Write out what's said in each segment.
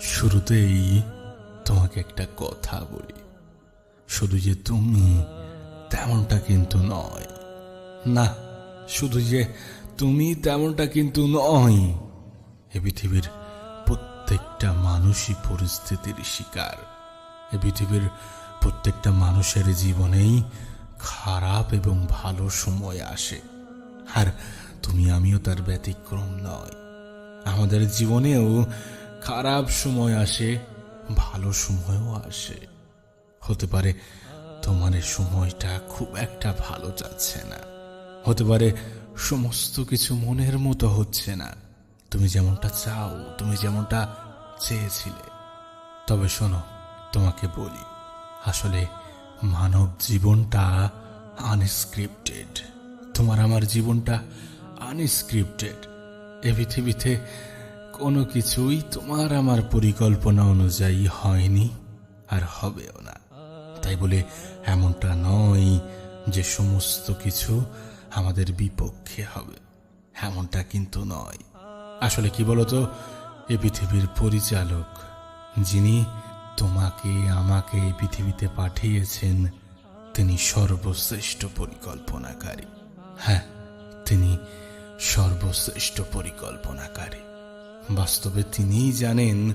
শুরুতেই তোমাকে একটা কথা বলি। শুধু যে তুমি তেমনটা কিন্তু নয়। না, শুধু যে তুমি তেমনটা কিন্তু নয়। এ পৃথিবীর প্রত্যেকটা মানুষই পরিস্থিতির শিকার। এ পৃথিবীর প্রত্যেকটা মানুষের জীবনেই খারাপ এবং ভালো সময় আসে। আর তুমি আমিও তার ব্যতিক্রম নয়। আমাদের জীবনেও খারাপ সময় আসে, ভালো সময়ও আসে। হতে পারে তোমার সময়টা খুব একটা ভালো যাচ্ছে না। হতে পারে সমস্ত কিছু মনের মতো হচ্ছে না। তুমি যেমনটা চাও, তুমি যেমনটা চেয়েছিলে। তবে শোনো, তোমাকে বলি, আসলে মানব জীবনটা আনস্ক্রিপ্টেড তোমার আমার জীবনটা আনস্ক্রিপ্টেড এ পৃথিবীতে কোনো কিছুই তোমার আমার পরিকল্পনা অনুযায়ী হয়নি আর হবেও না। তাই বলে এমনটা নয় যে সমস্ত কিছু আমাদের বিপক্ষে হবে। এমনটা কিন্তু নয়। আসলে কি বলতো? এ পৃথিবীর পরিচালক যিনি তোমাকে, আমাকে এই পৃথিবীতে পাঠিয়েছেন, তিনি সর্বশ্রেষ্ঠ পরিকল্পনাকারী। হ্যাঁ তিনি সর্বশ্রেষ্ঠ পরিকল্পনাকারী। বাস্তবে তিনিই জানেন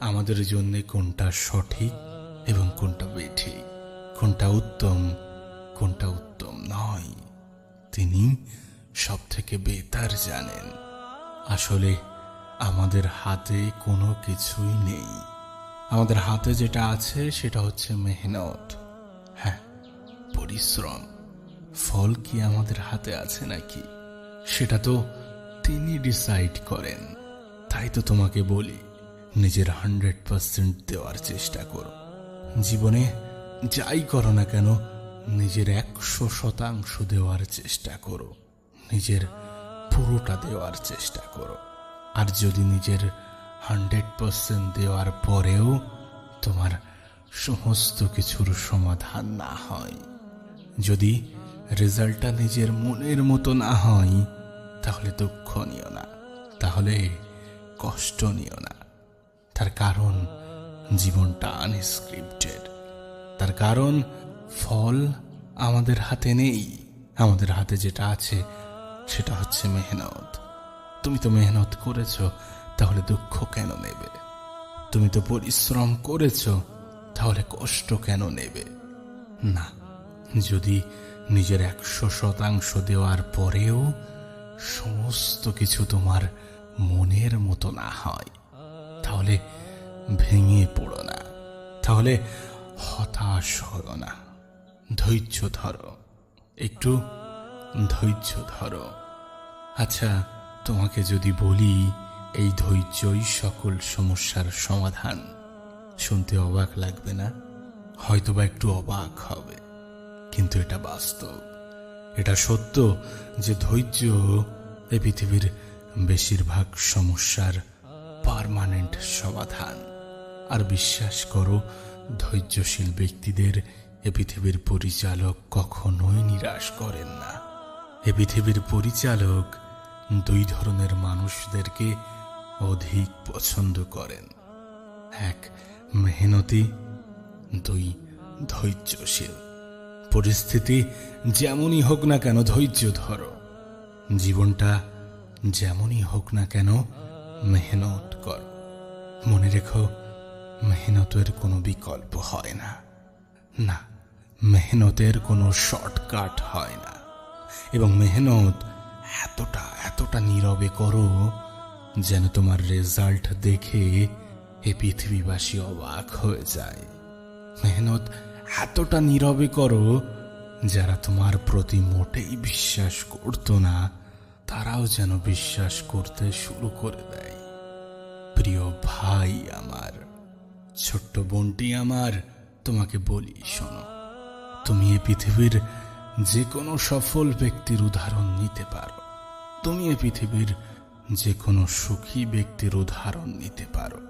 আমাদের জন্য কোনটা সঠিক এবং কোনটা বেঠিক কোনটা উত্তম কোনটা উত্তম নয়। তিনি সব থেকে বেতার জানেন। আসলে আমাদের হাতে কোনো কিছুই নেই। আমাদের হাতে যেটা আছে সেটা হচ্ছে মেহনত। হ্যাঁ পরিশ্রম। ফল কি আমাদের হাতে আছে নাকি? সেটা তো তিনি ডিসাইড করেন। তাই তো তোমাকে বলি, নিজের হান্ড্রেড পার্সেন্ট দেওয়ার চেষ্টা করো। জীবনে যাই করো না কেন, নিজের একশো শতাংশ দেওয়ার চেষ্টা করো। নিজের পুরোটা দেওয়ার চেষ্টা করো। আর যদি নিজের হান্ড্রেড পার্সেন্ট দেওয়ার পরেও তোমার সমস্ত কিছুর সমাধান না হয়, যদি রেজাল্টটা নিজের মনের মতো না হয়, তাহলে দুঃখ নিও না। তাহলে কষ্ট নিও না। তার কারণ জীবনটা আনস্ক্রিপ্টেড তার কারণ ফল আমাদের হাতে নেই। আমাদের হাতে যেটা আছে, সেটা হচ্ছে মেহনত। তুমি তো মেহনত করেছ, তাহলে দুঃখ কেন নেবে? তুমি তো পরিশ্রম করেছ, তাহলে কষ্ট কেন নেবে? না, যদি নিজের একশো শতাংশ দেওয়ার পরেও সমস্ত কিছু তোমার মনের মতো না হয়। তাহলে ভেঙে পড়ো না। তাহলে হতাশ হও না। ধৈর্য ধরো। একটু ধৈর্য ধরো। আচ্ছা তোমাকে যদি বলি, এই ধৈর্যই সকল সমস্যার সমাধান। শুনতে অবাক লাগবে না? হয়তোবা একটু অবাক হবে। কিন্তু এটা বাস্তব। এটা সত্য যে ধৈর্য এই পৃথিবীর বেশিরভাগ সমস্যার পার্মানেন্ট সমাধান। আর বিশ্বাস করো, ধৈর্যশীল ব্যক্তিদের এ পৃথিবীর পরিচালক কখনোই নিরাশ করেন না। এ পৃথিবীর পরিচালক দুই ধরনের মানুষদেরকে অধিক পছন্দ করেন। এক, মেহনতি, দুই, ধৈর্যশীল। পরিস্থিতি যেমনই হোক না কেন ধৈর্য ধরো। জীবনটা যেমনই হোক না কেন, মেহনত কর। মনে রেখো, মেহনতের কোনো বিকল্প হয় না। না, মেহনতের কোনো শর্টকাট হয় না। এবং মেহনত এতটা এতটা নীরবে করো যেন তোমার রেজাল্ট দেখে এ পৃথিবীবাসী অবাক হয়ে যায়। মেহনত এতটা নীরবে করো যারা তোমার প্রতি মোটেই বিশ্বাস করতো না। তারাও যেন বিশ্বাস করতে শুরু করে দেয়। প্রিয় ভাই আমার, ছোট্ট বোনটি আমার, তোমাকে বলি, শোনো, তুমি এ পৃথিবীর যে কোনো সফল ব্যক্তির উদাহরণ নিতে পারো। তুমি এ পৃথিবীর যে কোনো সুখী ব্যক্তির উদাহরণ নিতে পারো।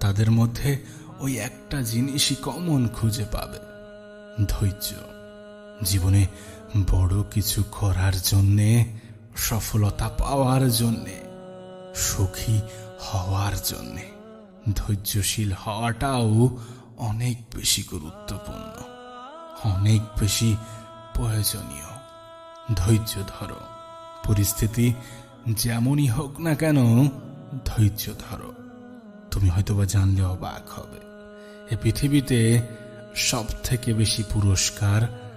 তাদের মধ্যে ওই একটা জিনিসই কমন খুঁজে পাবে। ধৈর্য। জীবনে বড় কিছু করার জন্যে সফলতা পাওয়ার জন্যে, সুখী হওয়ার জন্যে, ধৈর্যশীল হওয়াটাও অনেক বেশি গুরুত্বপূর্ণ, অনেক বেশি প্রয়োজনীয়। ধৈর্য ধরো, পরিস্থিতি যেমনই হোক না কেন, ধৈর্য ধরো। তুমি হয়তোবা জানলে অবাক হবে, এ পৃথিবীতে সব থেকে বেশি পুরস্কার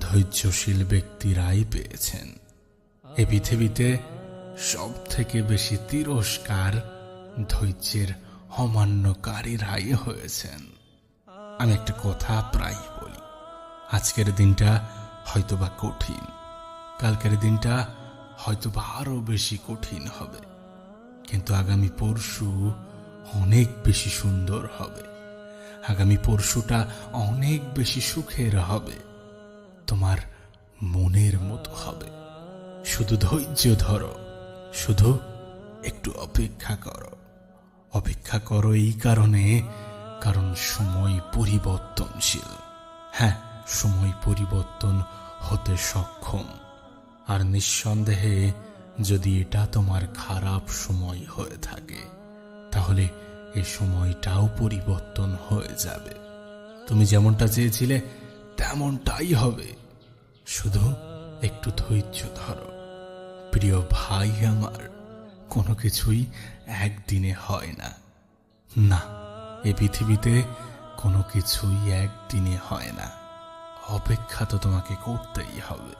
ধৈর্যশীল ব্যক্তিরাই পেয়েছেন। এ পৃথিবীতে সব থেকে বেশি তিরস্কার ধৈর্যের অমান্যকারীরাই হয়েছেন। আমি একটা কথা প্রায় বলি, আজকের দিনটা হয়তোবা কঠিন, কালকের দিনটা হয়তোবা আরও বেশি কঠিন হবে, কিন্তু আগামী পরশু অনেক বেশি সুন্দর হবে, আগামী পরশুটা অনেক বেশি সুখের হবে, তোমার মনের মতো হবে। শুধু ধৈর্য ধরো, শুধু একটু অপেক্ষা করো। অপেক্ষা করো এই কারণে, কারণ সময় পরিবর্তনশীল। হ্যাঁ সময় পরিবর্তন হতে সক্ষম। আর নিঃসন্দেহে, যদি এটা তোমার খারাপ সময় হয়ে থাকে, তাহলে এ সময়টাও পরিবর্তন হয়ে যাবে। তুমি যেমনটা চেয়েছিলে, তেমনটাই হবে। শুধু একটু ধৈর্য ধরো। প্রিয় ভাই আমার, কোনো কিছুই একদিনে হয় না। না, এ পৃথিবীতে কোনো কিছুই একদিনে হয় না। অপেক্ষা তো তোমাকে করতেই হবে।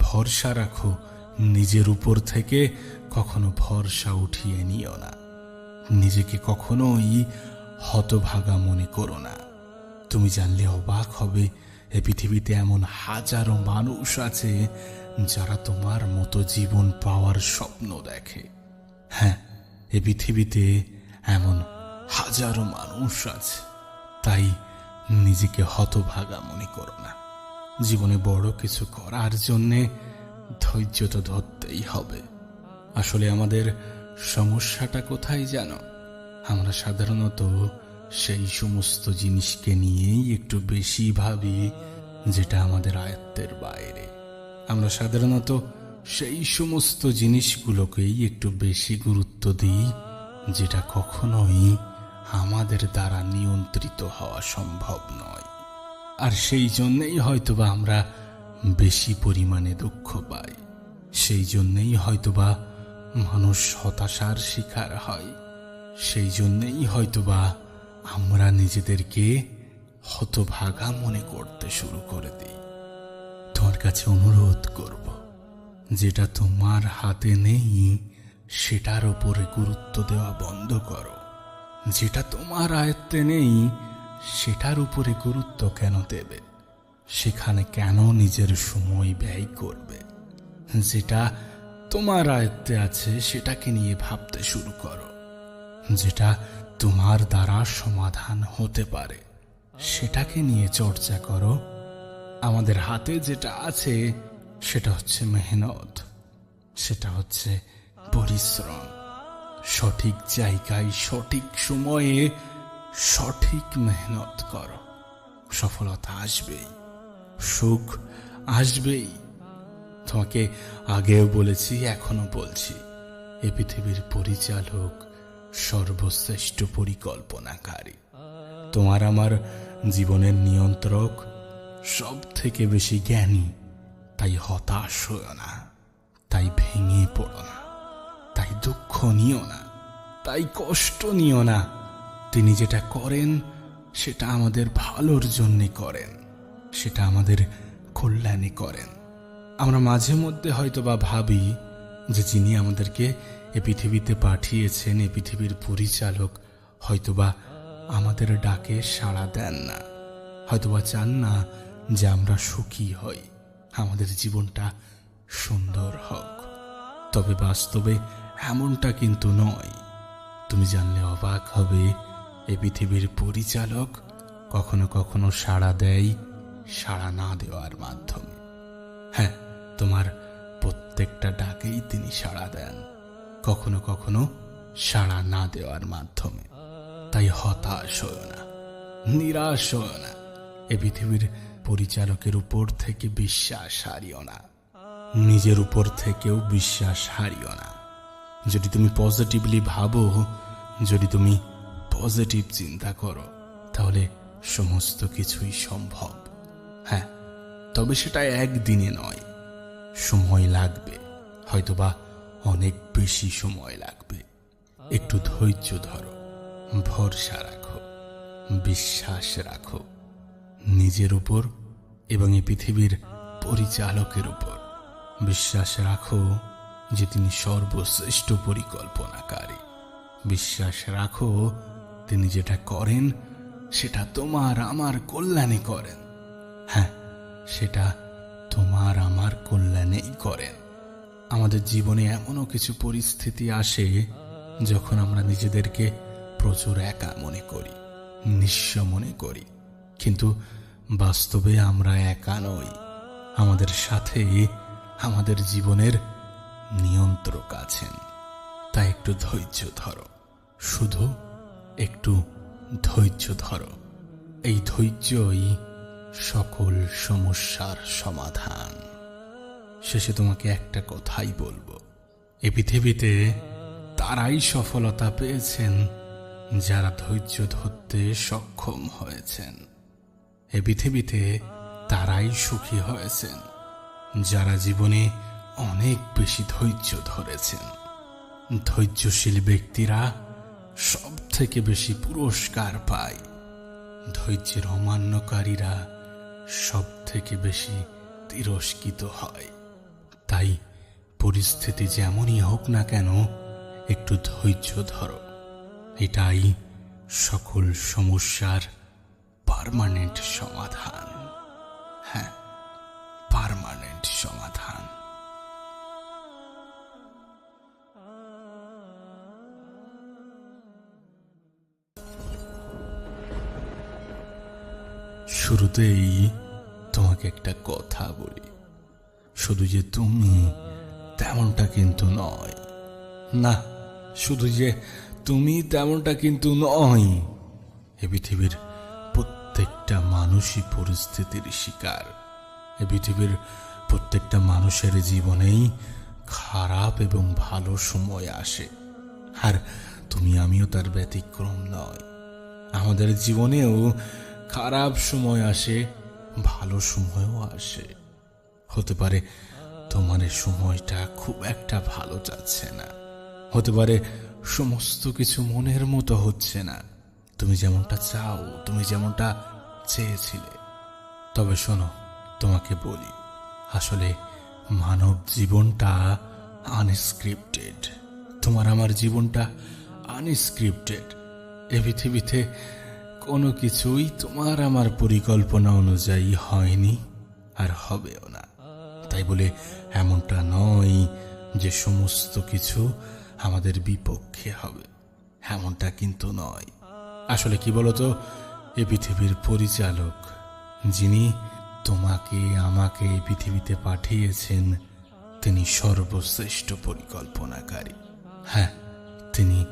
ভরসা রাখো, নিজের উপর থেকে কখনো ভরসা উঠিয়ে নিও না। নিজেকে কখনোই হতভাগা মনে করো না। তুমি জানলে অবাক হবে, এ পৃথিবীতে এমন হাজারো মানুষ আছে যারা তোমার মতো জীবন পাওয়ার স্বপ্ন দেখে। হ্যাঁ এ পৃথিবীতে এমন হাজারো মানুষ আছে, তাই নিজেকে হতভাগা মনে করো না। জীবনে বড় কিছু করার জন্যে ধৈর্য তো ধরতেই হবে। আসলে আমাদের সমস্যাটা কোথায় জানো? আমরা সাধারণত সেই সমস্ত জিনিসকে নিয়েই একটু বেশি ভাবি, যেটা আমাদের আয়ত্তের বাইরে। আমরা সাধারণত সেই সমস্ত জিনিসগুলোকেই একটু বেশি গুরুত্ব দিই, যেটা কখনোই আমাদের দ্বারা নিয়ন্ত্রিত হওয়া সম্ভব নয়। আর সেই জন্যেই হয়তোবা আমরা বেশি পরিমাণে দুঃখ পাই। সেই জন্যেই হয়তোবা মানুষ হতাশার শিকার হয়। সেই জন্যেই হয়তোবা আমরা নিজেদেরকে হতভাগা মনে করতে শুরু করে দিই। তোমার কাছে অনুরোধ করব, যেটা তোমার হাতে নেই, সেটার ওপরে গুরুত্ব দেওয়া বন্ধ করো। যেটা তোমার আয়ত্তে নেই, সেটার উপরে গুরুত্ব কেন দেবে? সেখানে কেন নিজের সময় ব্যয় করবে? যেটা তোমার আয়ত্তে আছে, সেটাকে নিয়ে ভাবতে শুরু করো। যেটা তোমার দ্বারা সমাধান হতে পারে, সেটাকে নিয়ে চর্চা করো। আমাদের হাতে যেটা আছে, সেটা হচ্ছে মেহনত, সেটা হচ্ছে পরিশ্রম। সঠিক জায়গায়, সঠিক সময়ে সঠিক মেহনত করো। সফলতা আসবেই, সুখ আসবেই। তোমাকে আগেও বলেছি এখনও বলছি, এ পৃথিবীর পরিচালক, সর্বশ্রেষ্ঠ পরিকল্পনাকারী। তোমার আমার জীবনের নিয়ন্ত্রক সব থেকে বেশি জ্ঞানী, তাই হতাশ হও না, তাই ভেঙে পড়ো না, তাই দুঃখ নিও না, তাই কষ্ট নিও না। তিনি যেটা করেন, সেটা আমাদের ভালোর জন্যে করেন, সেটা আমাদের কল্যাণে করেন। আমরা মাঝে মধ্যে হয়তো বা ভাবি যে যিনি আমাদেরকে এ পৃথিবীতে পাঠিয়েছেন, এ পৃথিবীর পরিচালক, হয়তোবা আমাদের ডাকে সাড়া দেন না, হয়তোবা চান না যে আমরা সুখী হই। আমাদের জীবনটা সুন্দর হোক। তবে বাস্তবে এমনটা কিন্তু নয়। তুমি জানলে অবাক হবে, এ পৃথিবীর পরিচালক কখনো কখনো সাড়া দেয় সাড়া না দেওয়ার মাধ্যমে। হ্যাঁ তোমার প্রত্যেকটা ডাকেই তিনি সাড়া দেন, কখনো কখনো সাড়া না দেওয়ার মাধ্যমে। তাই হতাশ হও না, নিরাশ হও না। এ পৃথিবীর পরিচালকের উপর থেকে বিশ্বাস হারিও না। নিজের উপর থেকেও বিশ্বাস হারিও না। যদি তুমি পজিটিভলি ভাবো, যদি তুমি পজিটিভ চিন্তা করো, তাহলে সমস্ত কিছুই সম্ভব। হ্যাঁ তবে সেটা একদিনে নয়। সময় লাগবে। হয়তোবা অনেক বেশি সময় লাগবে। একটু ধৈর্য ধরো। ভরসা রাখো। বিশ্বাস রাখো। নিজের উপর এবং এই পৃথিবীর পরিচালকের উপর। বিশ্বাস রাখো যে তিনি সর্বশ্রেষ্ঠ পরিকল্পনাকারী। বিশ্বাস রাখো তিনি যেটা করেন, সেটা তোমার আমার কল্যাণে করেন। হ্যাঁ সেটা তোমার আমার কল্যাণেই করেন। আমাদের জীবনে এমনও কিছু পরিস্থিতি আসে যখন আমরা নিজেদেরকে প্রচুর একা মনে করি, নিঃস্ব মনে করি। কিন্তু বাস্তবে আমরা একা নই। আমাদের সাথে আমাদের জীবনের নিয়ন্ত্রক আছেন। তাই একটু ধৈর্য ধরো। শুধু একটু ধৈর্য ধরো। এই ধৈর্যই সকল সমস্যার সমাধান। শেষে তোমাকে একটা কথাই বলব। এ পৃথিবীতে তারাই সফলতা পেয়েছেন, যারা ধৈর্য ধরতে সক্ষম হয়েছেন। এ পৃথিবীতে তারাই সুখী হয়েছেন, যারা জীবনে অনেক বেশি ধৈর্য ধরেছেন। ধৈর্যশীল ব্যক্তিরা সব থেকে বেশি পুরস্কার পায়। ধৈর্যের অমান্যকারীরা সব থেকে বেশি তিরস্কৃত হয়। তাই পরিস্থিতি যেমনই হোক না কেন, একটু ধৈর্য ধরো। এটাই সকল সমস্যার পার্মানেন্ট সমাধান। হ্যাঁ পারমানেন্ট সমাধান। শুরুতেই তোমাকে একটা কথা বলি। শুধু যে তুমি তেমনটা কিন্তু নয়। না, শুধু যে তুমি তেমনটা কিন্তু নয়। এ পৃথিবীর প্রত্যেকটা মানুষই পরিস্থিতির শিকার। এ পৃথিবীর প্রত্যেকটা মানুষের জীবনেই খারাপ এবং ভালো সময় আসে। আর তুমি, আমিও তার ব্যতিক্রম নয় আমাদের জীবনেও খারাপ সময় আসে, ভালো সময়ও আসে। হতে পারে তোমার সময়টা খুব একটা ভালো যাচ্ছে না। হতে পারে সমস্ত কিছু মনের মতো হচ্ছে না। তুমি যেমনটা চাও, তুমি যেমনটা চেয়েছিলে। তবে শোনো, তোমাকে বলি, আসলে মানব জীবনটা আনস্ক্রিপ্টেড। তোমার আমার জীবনটা আনস্ক্রিপ্টেড। এ পৃথিবীতে কোনো কিছুই তোমার আমার পরিকল্পনা অনুযায়ী হয়নি আর হবেও না। তাই বলে এমনটা নয় যে সমস্ত কিছু আমাদের বিপক্ষে হবে। এমনটা কিন্তু নয়। আসলে কি বলতো? এ পৃথিবীর পরিচালক যিনি তোমাকে, আমাকে এই পৃথিবীতে পাঠিয়েছেন, তিনি সর্বশ্রেষ্ঠ পরিকল্পনাকারী। হ্যাঁ তিনি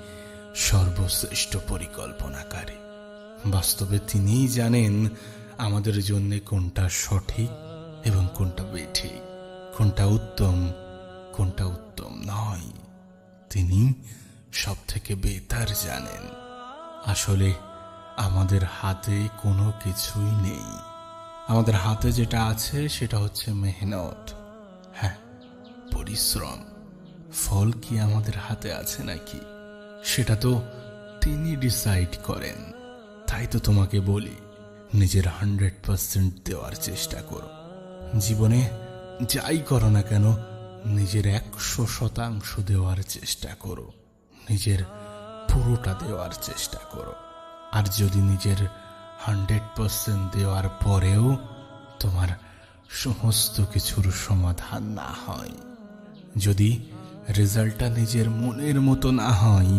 সর্বশ্রেষ্ঠ পরিকল্পনাকারী। বাস্তবে তিনিই জানেন আমাদের জন্য কোনটা সঠিক এবং কোনটা বেঠিক, কোনটা উত্তম কোনটা উত্তম নয়। তিনি সব থেকে বেতার জানেন। আসলে আমাদের হাতে কোনো কিছুই নেই। আমাদের হাতে যেটা আছে, সেটা হচ্ছে মেহনত। হ্যাঁ পরিশ্রম। ফল কি আমাদের হাতে আছে নাকি? সেটা তো তিনি ডিসাইড করেন। তাই তো তোমাকে বলি, নিজের হান্ড্রেড পার্সেন্ট দেওয়ার চেষ্টা করো। জীবনে যাই করো না কেন, নিজের একশো শতাংশ দেওয়ার চেষ্টা করো। নিজের পুরোটা দেওয়ার চেষ্টা করো। আর যদি নিজের হান্ড্রেড পার্সেন্ট দেওয়ার পরেও তোমার সমস্ত কিছুর সমাধান না হয়, যদি রেজাল্টটা নিজের মনের মতো না হয়,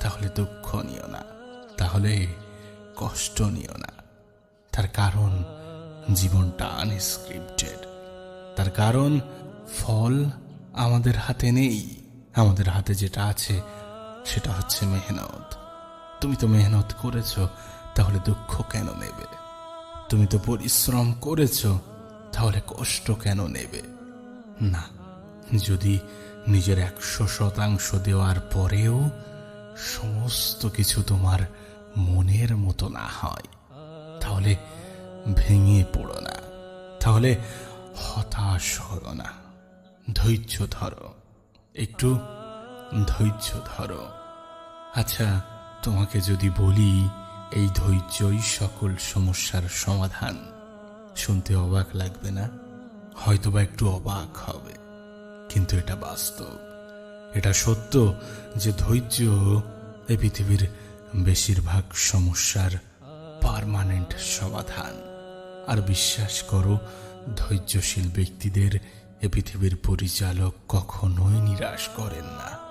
তাহলে দুঃখ নিও না, তাহলে কষ্ট নিও না। তার কারণ জীবনটা আনস্ক্রিপ্টেড তার কারণ ফল আমাদের হাতে নেই। আমাদের হাতে যেটা আছে সেটা হচ্ছে মেহনত। তুমি তো মেহনত করেছ, তাহলে দুঃখ কেন নেবে? তুমি তো পরিশ্রম করেছ, তাহলে কষ্ট কেন নেবে? না, যদি নিজের একশো শতাংশ দেওয়ার পরেও সমস্ত কিছু তোমার মনের মতো না হয়, তাহলে ভেঙে পড়ো না। তাহলে হতাশ হও না। ধৈর্য ধরো। একটু ধৈর্য ধরো আচ্ছা তোমাকে যদি বলি এই ধৈর্যই সকল সমস্যার সমাধান। শুনতে অবাক লাগবে না? হয়তোবা একটু অবাক হবে। কিন্তু এটা বাস্তব। এটা সত্য যে ধৈর্য এই পৃথিবীর বেশিরভাগ সমস্যার পার্মানেন্ট সমাধান। আর বিশ্বাস করো, ধৈর্যশীল ব্যক্তিদের এ পৃথিবীর পরিচালক কখনোই নিরাশ করেন না।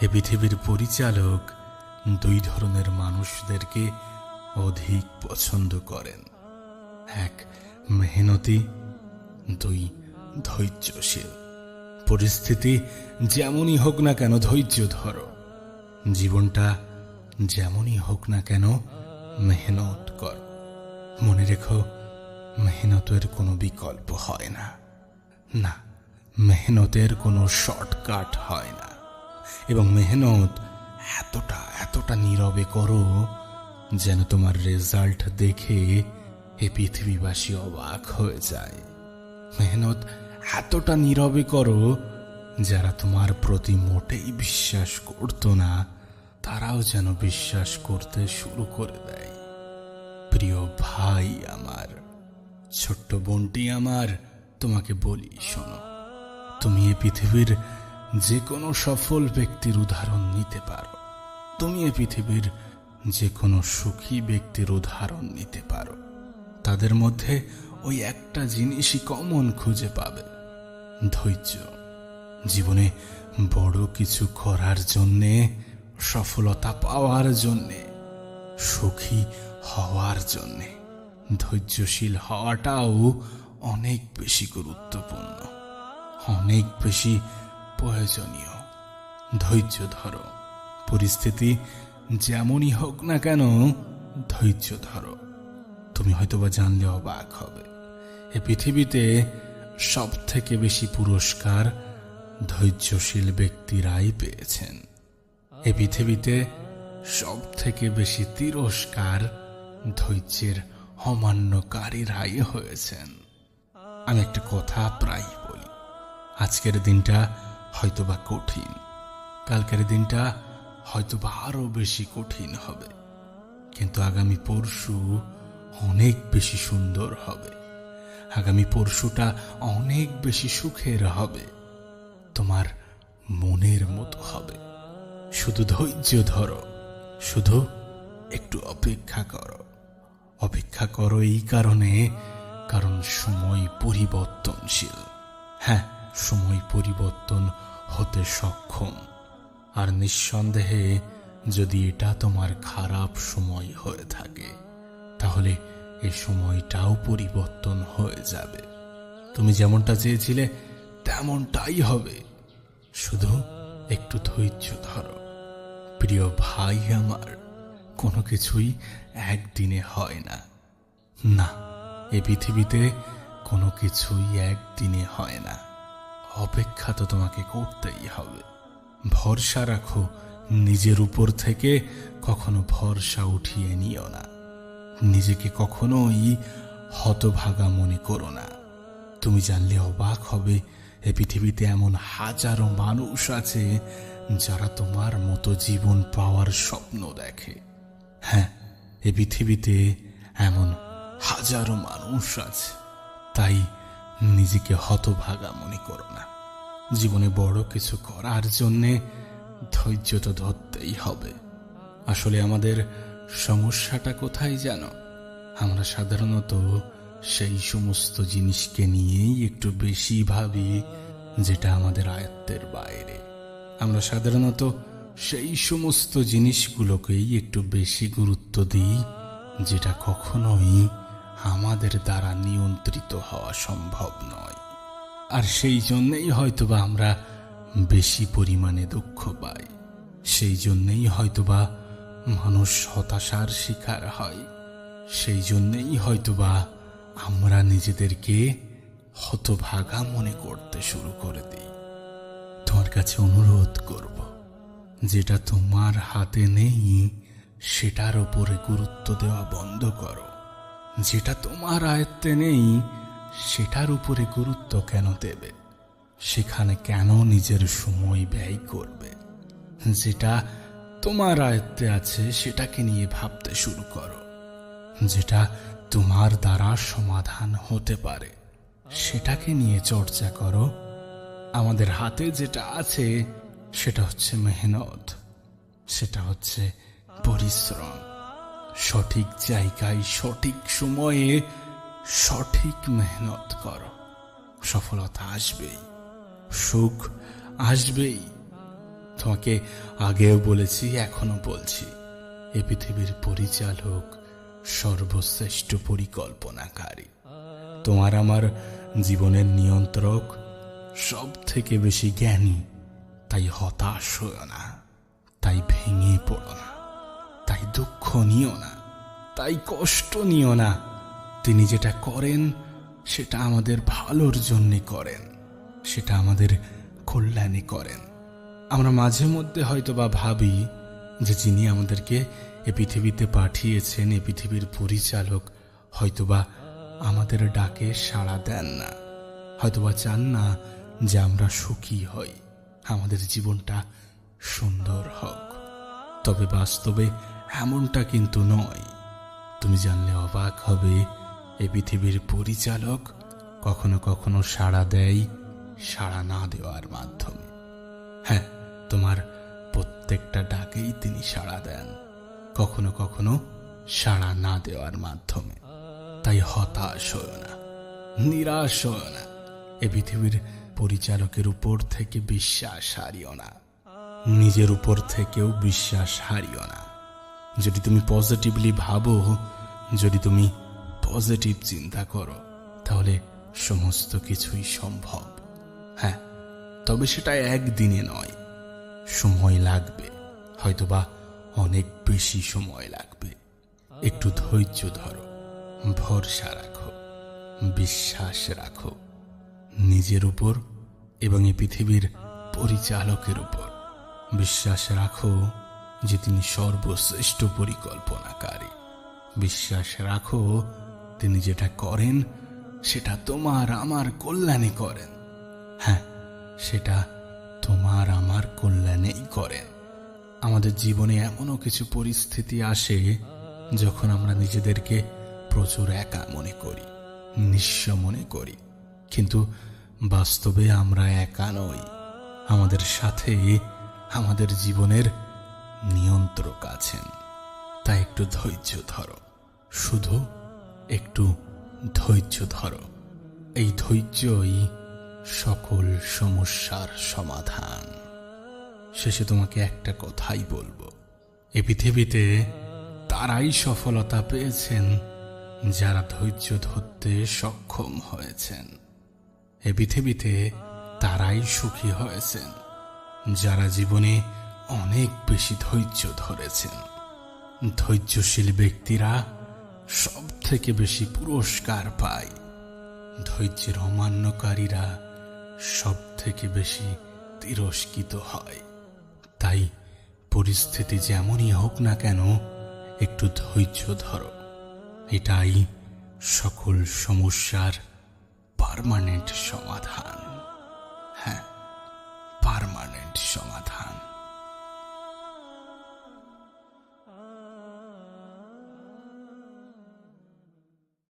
এ পৃথিবীর পরিচালক দুই ধরনের মানুষদেরকে অধিক পছন্দ করেন। এক, মেহনতি, দুই, ধৈর্যশীল। পরিস্থিতি যেমনই হোক না কেন ধৈর্য ধরো জীবনটা যেমনই হোক না কেন মেহনত কর মনে রেখো, মেহনতের কোনো বিকল্প হয় না। না, মেহনতের কোনো শর্টকাট হয় না। এবং মেহনত এতটা এতটা নীরবে করো যেন তোমার রেজাল্ট দেখে এ পৃথিবীবাসী অবাক হয়ে যায়। মেহনত এতটা নীরবে করো যারা তোমার প্রতি মোটেই বিশ্বাস করতো না, তারাও যেন বিশ্বাস করতে শুরু করে দেয়। প্রিয় ভাই আমার, ছোট্ট বোনটি আমার, তোমাকে বলি, শোনো, তুমি এ পৃথিবীর যে কোনো সফল ব্যক্তির উদাহরণ নিতে পারো। তুমি এ পৃথিবীর যে কোনো সুখী ব্যক্তির উদাহরণ নিতে পারো। তাদের মধ্যে ওই একটা জিনিসই কমন খুঁজে পাবে। ধৈর্য। জীবনে বড় কিছু করার জন্যে, সফলতা পাওয়ার জন্যে, সুখী হওয়ার জন্যে ধৈর্যশীল হওয়াটাও অনেক বেশি গুরুত্বপূর্ণ। অনেক বেশি প্রয়োজনীয়। ধৈর্য ধরো। পরিস্থিতি যেমনই হোক না কেন, ধৈর্য ধরো। তুমি হয়তোবা জানলে অবাক হবে। এ পৃথিবীতে সব থেকে বেশি পুরস্কার ধৈর্যশীল ব্যক্তিরাই পেয়েছেন। এ পৃথিবীতে সব থেকে বেশি তিরস্কার ধৈর্যের অমান্যকারীরাই হয়েছেন। আমি একটা কথা প্রায় বলি। আজকের দিনটা হয়তোবা কঠিন। কালকের দিনটা হয়তোবা আরও বেশি কঠিন হবে। কিন্তু আগামী পরশু অনেক বেশি সুন্দর হবে। আগামী পরশুটা অনেক বেশি সুখের হবে। তোমার মনের মতো হবে। শুধু ধৈর্য ধরো। শুধু একটু অপেক্ষা করো। অপেক্ষা করো এই কারণে কারণ সময় পরিবর্তনশীল। হ্যাঁ সময় পরিবর্তন হতে সক্ষম। আর নিঃসন্দেহে যদি এটা তোমার খারাপ সময় হয়ে থাকে, তাহলে এ সময়টাও পরিবর্তন হয়ে যাবে। তুমি যেমনটা চেয়েছিলে, তেমনটাই হবে। শুধু একটু ধৈর্য ধরো। প্রিয় ভাই আমার, কোনো কিছুই একদিনে হয় না। না, এ পৃথিবীতে কোনো কিছুই একদিনে হয় না। অপেক্ষা তো তোমাকে করতেই হবে। ভরসা রাখো, নিজের উপর থেকে কখনো ভরসা উঠিয়ে নিও না। নিজেকে কখনোই হতভাগা মনে করো না। তুমি জানলে অবাক হবে, এ পৃথিবীতে এমন হাজারো মানুষ আছে যারা তোমার মতো জীবন পাওয়ার স্বপ্ন দেখে। হ্যাঁ এ পৃথিবীতে এমন হাজারো মানুষ আছে। তাই নিজেকে হতভাগা মনে করো না। জীবনে বড় কিছু করার জন্যে ধৈর্য তো ধরতেই হবে। আসলে আমাদের সমস্যাটা কোথায় জানো? আমরা সাধারণত সেই সমস্ত জিনিসকে নিয়েই একটু বেশি ভাবি, যেটা আমাদের আয়ত্তের বাইরে। আমরা সাধারণত সেই সমস্ত জিনিসগুলোকেই একটু বেশি গুরুত্ব দিই, যেটা কখনোই আমাদের দ্বারা নিয়ন্ত্রিত হওয়া সম্ভব নয়। আর সেই জন্যেই হয়তোবা আমরা বেশি পরিমাণে দুঃখ পাই। সেই জন্যেই হয়তোবা মানুষ হতাশার শিকার হয়। সেই জন্যেই হয়তোবা আমরা নিজেদেরকে হতভাগা মনে করতে শুরু করে দিই। তোমার কাছে অনুরোধ করব, যেটা তোমার হাতে নেই, সেটার ওপরে গুরুত্ব দেওয়া বন্ধ করো। যেটা তোমার আয়ত্তে নেই, সেটার উপরে গুরুত্ব কেন দেবে? সেখানে কেন নিজের সময় ব্যয় করবে? যেটা তোমার আয়ত্তে আছে, সেটাকে নিয়ে ভাবতে শুরু করো। যেটা তোমার দ্বারা সমাধান হতে পারে, সেটাকে নিয়ে চর্চা করো। আমাদের হাতে যেটা আছে, সেটা হচ্ছে মেহনত, সেটা হচ্ছে পরিশ্রম। সঠিক জায়গায়, সঠিক সময়ে সঠিক মেহনত করো। সফলতা আসবেই, সুখ আসবেই। তোমাকে আগেও বলেছি, এখনও বলছি, এ পৃথিবীর পরিচালক সর্বশ্রেষ্ঠ পরিকল্পনাকারী। তোমার আমার জীবনের নিয়ন্ত্রক সব থেকে বেশি জ্ঞানী, তাই হতাশ হও না, তাই ভেঙে পড়ো না। তাই দুঃখ নিও না, তাই কষ্ট নিও না। তিনি যেটা করেন, সেটা আমাদের ভালোর জন্যে করেন, সেটা আমাদের কল্যাণে করেন। আমরা মাঝে মধ্যে হয়তো বা ভাবি যে যিনি আমাদেরকে এ পৃথিবীতে পাঠিয়েছেন, এ পৃথিবীর পরিচালক, হয়তোবা আমাদের ডাকে সাড়া দেন না। হয়তোবা চান না যে আমরা সুখী হই, আমাদের জীবনটা সুন্দর হোক। তবে বাস্তবে এমনটা কিন্তু নয়। তুমি জানলে অবাক হবে, এ পৃথিবীর পরিচালক কখনো কখনো সাড়া দেয় সাড়া না দেওয়ার মাধ্যমে। হ্যাঁ তোমার প্রত্যেকটা ডাকেই তিনি সাড়া দেন, কখনো কখনো সাড়া না দেওয়ার মাধ্যমে। তাই হতাশ হও না, নিরাশ হও না, এ পৃথিবীর পরিচালকের উপর থেকে বিশ্বাস হারিও না, নিজের উপর থেকেও বিশ্বাস হারিও না। যদি তুমি পজিটিভলি ভাবো, যদি তুমি পজিটিভ চিন্তা করো, তাহলে সমস্ত কিছুই সম্ভব। হ্যাঁ তবে সেটা একদিনে নয়, সময় লাগবে, হয়তোবা অনেক বেশি সময় লাগবে। একটু ধৈর্য ধরো, ভরসা রাখো, বিশ্বাস রাখো, নিজের উপর এবং এই পৃথিবীর পরিচালকের উপর। বিশ্বাস রাখো যে তিনি সর্বশ্রেষ্ঠ পরিকল্পনাকারী। বিশ্বাস রাখো, তিনি যেটা করেন, সেটা তোমার আমার কল্যাণে করেন। হ্যাঁ সেটা তোমার আমার কল্যাণেই করেন। আমাদের জীবনে এমনও কিছু পরিস্থিতি আসে, যখন আমরা নিজেদেরকে প্রচুর একা মনে করি, নিঃস্ব মনে করি। কিন্তু বাস্তবে আমরা একা নই। আমাদের সাথে আমাদের জীবনের নিয়ন্ত্রক আছেন। তাই একটু ধৈর্য ধরো। শুধু একটু ধৈর্য ধরো। এই ধৈর্যই সকল সমস্যার সমাধান। শেষে তোমাকে একটা কথাই বলব। এ পৃথিবীতে তারাই সফলতা পেয়েছেন, যারা ধৈর্য ধরতে সক্ষম হয়েছেন। এ পৃথিবীতে তারাই সুখী হয়েছেন, যারা জীবনে অনেক বেশি ধৈর্য ধরেছেন। ধৈর্যশীল ব্যক্তিরা সব থেকে বেশি পুরস্কার পায়। ধৈর্যের অমান্যকারীরা সব থেকে বেশি তিরস্কৃত হয়। তাই পরিস্থিতি যেমনই হোক না কেন, একটু ধৈর্য ধরো। এটাই সকল সমস্যার পারমানেন্ট সমাধান। হ্যাঁ পারমানেন্ট সমাধান।